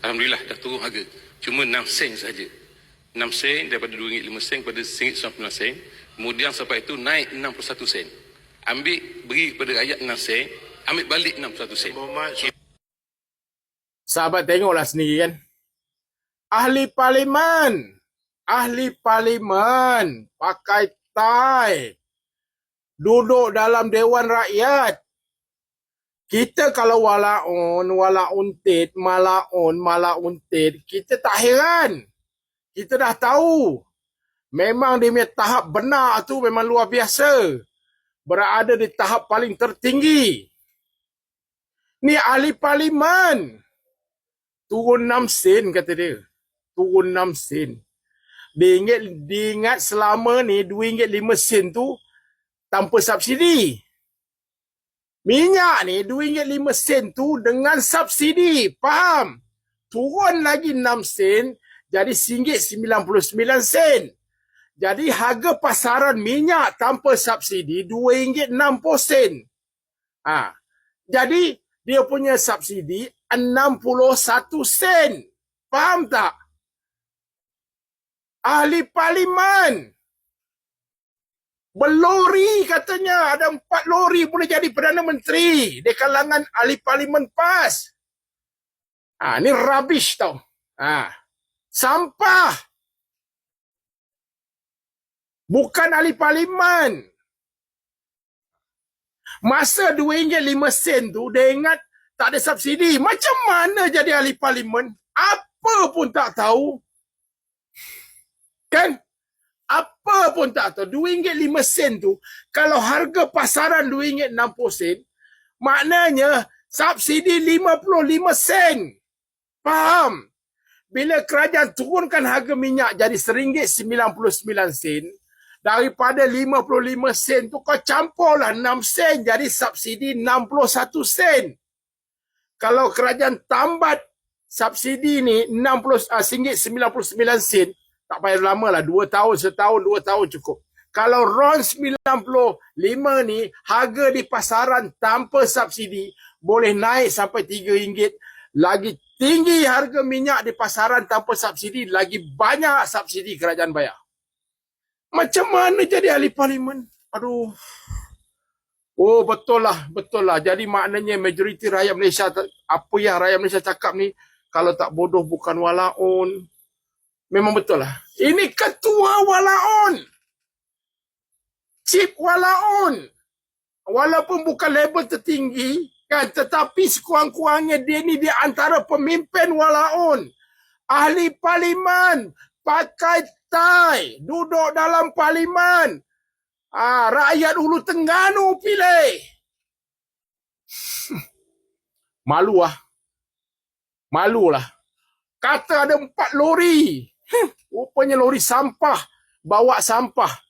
Alhamdulillah dah turun harga. Cuma 6 sen saja. 6 sen daripada RM2.5 sen kepada RM1.99 sen. Kemudian sampai itu naik 61 sen. Ambil beri kepada rakyat 6 sen, ambil balik 61 sen. Sahabat tengoklah sendiri kan. Ahli parlimen. Ahli parlimen. Pakai tai. Duduk dalam Dewan Rakyat. Kita kalau walaun, walauntit, malaun, malauntit, kita tak heran. Kita dah tahu. Memang dia punya tahap benar tu memang luar biasa. Berada di tahap paling tertinggi. Ni ahli parlimen. Turun 6 sen kata dia. Turun 6 sen. Dia ingat, dia ingat selama ni RM2.5 sen tu tanpa subsidi. Minyak ni RM2.5 sen tu dengan subsidi. Faham? Turun lagi 6 sen jadi RM1.99 sen. Jadi harga pasaran minyak tanpa subsidi RM2.60 sen. Ha. Jadi dia punya subsidi 61 sen. Faham tak? Ahli parlimen. Berlori katanya. Ada empat lori boleh jadi Perdana Menteri. Di kalangan ahli parlimen PAS. Ah, ni rubbish tau. Ah, Sampah. Bukan ahli parlimen. Masa RM2.5 tu, dia ingat tak ada subsidi. Macam mana jadi ahli parlimen? Apa pun tak tahu. Kan? Apa pun tak tahu. RM2.5 tu, kalau harga pasaran RM2.60, maknanya subsidi 55 sen. Faham? Bila kerajaan turunkan harga minyak jadi RM1.99, daripada 55 sen tu kau campurlah 6 sen jadi subsidi 61 sen. Kalau kerajaan tambat subsidi ni 60 uh, RM1.99 sen, tak payah lama lah. Dua tahun, setahun, dua tahun cukup. Kalau RON 95 ni harga di pasaran tanpa subsidi boleh naik sampai RM3. Lagi tinggi harga minyak di pasaran tanpa subsidi, lagi banyak subsidi kerajaan bayar. Macam mana jadi ahli parlimen? Aduh. Oh betul lah, betul lah. Jadi maknanya majoriti rakyat Malaysia, apa yang rakyat Malaysia cakap ni, kalau tak bodoh bukan walaun. Memang betul lah. Ini ketua walaun. Cip walaun. Walaupun bukan label tertinggi, kan, tetapi sekurang-kurangnya dia ni di antara pemimpin walaun. Ahli parlimen, pakai tai, duduk dalam parlimen. Ah, rakyat Ulu Tengganu pilih. Malu lah. Malu lah. Kata ada empat lori. Rupanya lori sampah. Bawa sampah.